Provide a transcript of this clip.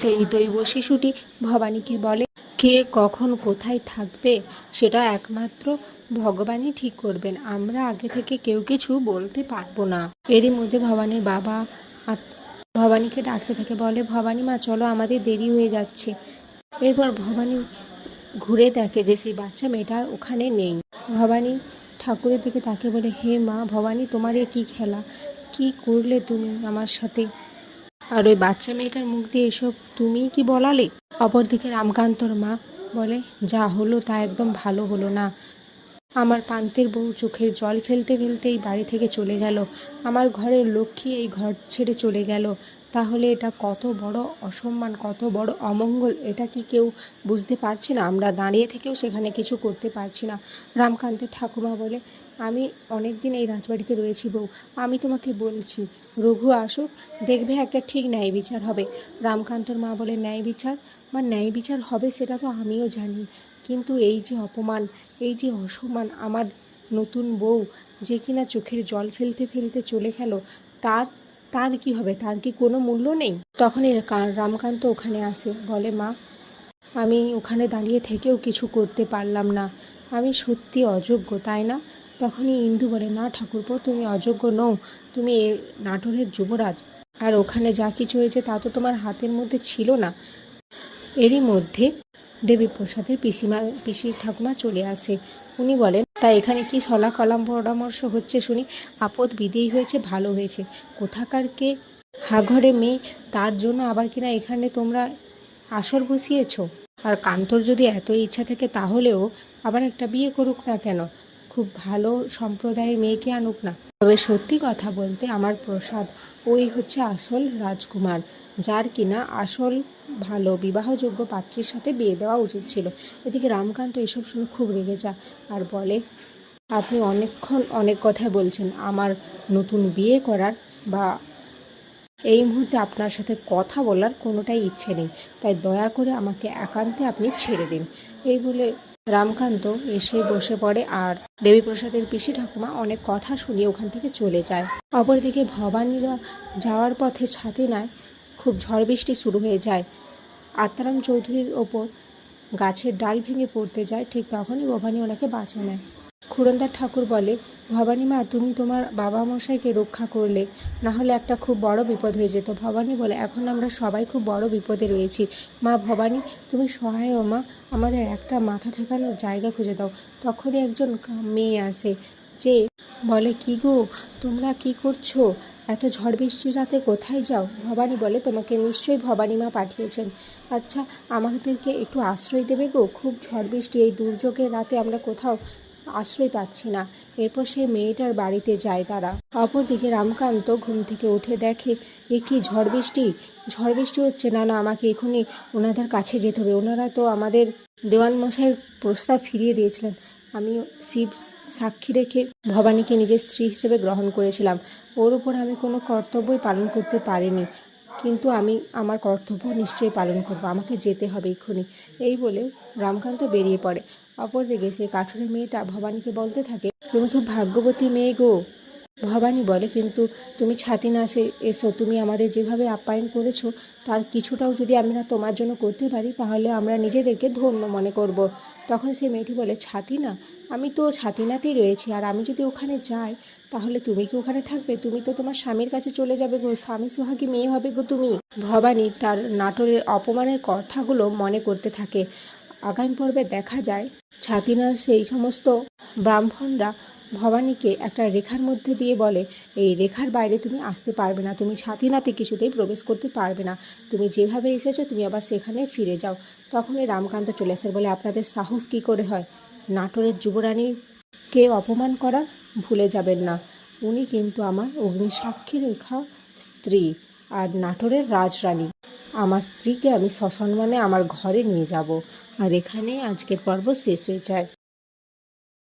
সেই দৈব শিশুটি ভবানীকে বলে, কে কখন কোথায় থাকবে সেটা একমাত্র ভগবানই ঠিক করবেন। আমরা আগে থেকে কেউ কিছু বলতে পারব না। এরই মধ্যে ভবানীর বাবা ভবানীকে ডাকতে থাকে, বলে, ভবানী মা, চলো, আমাদের দেরি হয়ে যাচ্ছে। এরপর ভবানী ঘুরে দেখে যে সেই বাচ্চা মেয়েটা আর ওখানে নেই। ভবানী ঠাকুরের দিকে তাকে বলে, হে মা, ভবানী, তোমার এ কী খেলা? কি করলে তুমি আমার সাথে আর ওই বাচ্চা মেয়েটার মুখ দিয়ে এসব তুমি কি বলালে? অপরদিকে রামকান্তর মা বলে, যা হলো তা একদম ভালো হলো না। আমার কান্তের বউ চোখের জল ফেলতে ফেলতে এই বাড়ি থেকে চলে গেল। আমার ঘরের লক্ষ্মী এই ঘর ছেড়ে চলে গেল। তাহলে এটা কত বড় অসম্মান, কত বড় অমঙ্গল? এটা কি কেউ বুঝতে পারছে না? আমরা দাঁড়িয়ে থেকেও সেখানে কিছু করতে পারছি না। রামকান্তের ঠাকুমা বলে, আমি অনেক দিন এই রাজবাড়িতে রয়েছি বউ। আমি তোমাকে বলছি, রঘু আসুক, দেখবে একটা ঠিক ন্যায় বিচার হবে। রামকান্তর মা বলে, ন্যায় বিচার? বা ন্যায় বিচার হবে সেটা তো আমিও জানি। কিন্তু এই যে অপমান, এই যে অসম্মান আমার নতুন বউ, যে কিনা চোখের জল ফেলতে ফেলতে চলে গেল, তার তার কি হবে? তার কি কোনো মূল্য নেই? তখনই রামকান্ত ওখানে আসে, বলে, মা, আমি ওখানে দাঁড়িয়ে থেকেও কিছু করতে পারলাম না। আমি সত্যি অযোগ্য, তাই না? তখনই ইন্দু বলে, না, ঠাকুরপো, তুমি অযোগ্য নও। তুমি এ নাটোরের যুবরাজ। আর ওখানে যা কিছু হয়েছে তা তো তোমার হাতের মধ্যে ছিল না। এরই মধ্যে দেবী প্রসাদের পিসিমা পিসি ঠাকুমা চলে আসে। উনি বলেন তা এখানে কি সলা কলাম পরামর্শ হচ্ছে শুনি? আপদ বিদেয়ী হয়েছে, ভালো হয়েছে। কোথাকার কে? হাঘরে মেয়ে, তার জন্য আবার কিনা এখানে তোমরা আসর বসিয়েছো? আর কান্তর যদি এত ইচ্ছা থাকে তাহলেও আবার একটা বিয়ে করুক না কেন? খুব ভালো সম্প্রদায়ের মেয়েকে আনুক না। তবে সত্যি কথা বলতে আমার প্রসাদ ওই হচ্ছে আসল রাজকুমার, যার কিনা আসল ভালো বিবাহযোগ্য পাত্রীর সাথে বিয়ে দেওয়া উচিত ছিল। এদিকে রামকান্ত এসব শুনে খুব রেগে যায় আর বলে, আপনি অনেকক্ষণ অনেক কথাই বলছেন। আমার নতুন বিয়ে করার বা এই মুহূর্তে আপনার সাথে কথা বলার কোনোটাই ইচ্ছে নেই। তাই দয়া করে আমাকে একান্তে আপনি ছেড়ে দিন। এই বলে রামকান্ত এসে বসে পড়ে আর দেবীপ্রসাদের পিসি ঠাকুমা অনেক কথা শুনিয়ে ওখান থেকে চলে যায়। অপরদিকে ভবানীরা যাওয়ার পথে ছাতিনায় খুব ঝড় বৃষ্টি শুরু হয়ে যায়। আত্মারাম চৌধুরীর ওপর গাছের ডাল ভেঙে পড়তে যায়, ঠিক তখনই ভবানী ওনাকে বাঁচে নেয়। খুরন্দার ঠাকুর বলে, ভবানী মা, তুমি তোমার বাবা মশাইকে রক্ষা করলে, না হলে একটা খুব বড় বিপদ হয়ে যেত। ভবানী বলে, এখন আমরা সবাই খুব বড় বিপদে রয়েছি। মা, ভবানী, তুমি সহায় মা, আমাদের একটা মাথা ঠেকানোর জায়গা খুঁজে দাও। তখনই একজন মেয়ে আসে। যে, বলে, কি গো, তোমরা কি করছ? এত ঝড় বৃষ্টির রাতে কোথায় যাও? ভবানী বলে, তোমাকে নিশ্চয়ই ভবানী মা পাঠিয়েছেন। আচ্ছা আমাদেরকে একটু আশ্রয় দেবে গো? খুব ঝড় বৃষ্টি, এই দুর্যোগের রাতে আমরা কোথাও আশ্রয় পাচ্ছি না। এরপর সেই মেয়েটার বাড়িতে যায় তারা। অপরদিকে রামকান্ত ঘুম থেকে উঠে দেখে, এ কি ঝড় বৃষ্টি? ঝড় বৃষ্টি হচ্ছে না না, আমাকে এখনই ওনাদের কাছে যেতে হবে। ওনারা তো আমাদের দেওয়ান মশাইয়ের প্রস্তাব ফিরিয়ে দিয়েছিলেন। আমি শিব সাক্ষী রেখে ভবানীকে নিজের স্ত্রী হিসেবে গ্রহণ করেছিলাম। ওর উপর আমি কোনো কর্তব্যই পালন করতে পারিনি। কিন্তু আমি, আমার কর্তব্য নিশ্চয়ই পালন করব। আমাকে যেতে হবে এক্ষুনি। এই বলে রামকান্ত বেরিয়ে পড়ে। অপরদিকে সে কাঠুরে মেয়েটা ভবানীকে বলতে থাকে, তুমি খুব ভাগ্যবতী মেয়ে গো। ভবানী বলে, কিন্তু তুমি ছাতি না এসো তুমি আমাদের যেভাবে আপ্যায়ন করেছ, তার কিছুটাও যদি আমরা তোমার জন্য করতে পারি, তাহলে আমরা নিজেদেরকে ধন্য মনে করব। তখন সেই মেয়েটি বলে, ছাতি না, আমি তো ছাতিনাতেই রয়েছি, আর আমি যদি ওখানে যাই, তাহলে তুমি কি ওখানে থাকবে? তুমি তো তোমার স্বামীর কাছে চলে যাবে গো, স্বামী সোহাগী মেয়ে হবে গো তুমি। ভবানী তার নাটোরের অপমানের কথাগুলো মনে করতে থাকে। আগামী পর্বে দেখা যায় ছাতিনার সেই সমস্ত ব্রাহ্মণরা ভবানীকে একটা রেখার মধ্যে দিয়ে বলে, এই রেখার বাইরে তুমি আসতে পারবে না, তুমি ছাতিনাতে কিছুতেই প্রবেশ করতে পারবে না। তুমি যেভাবে এসেছ, তুমি আবার সেখানে ফিরে যাও। তখনই রামকান্ত চলে আসে বলে, আপনাদের সাহস কী করে হয়? নাটোরের যুবরানীকে অপমান করার? ভুলে যাবেন না। উনি কিন্তু আমার অগ্নিসাক্ষী রেখা স্ত্রী আর নাটোরের রাজরানী। আমার স্ত্রীকে আমি সসম্মানে আমার ঘরে নিয়ে যাব। আর এখানে আজকের পর্ব শেষ হয়ে যায়।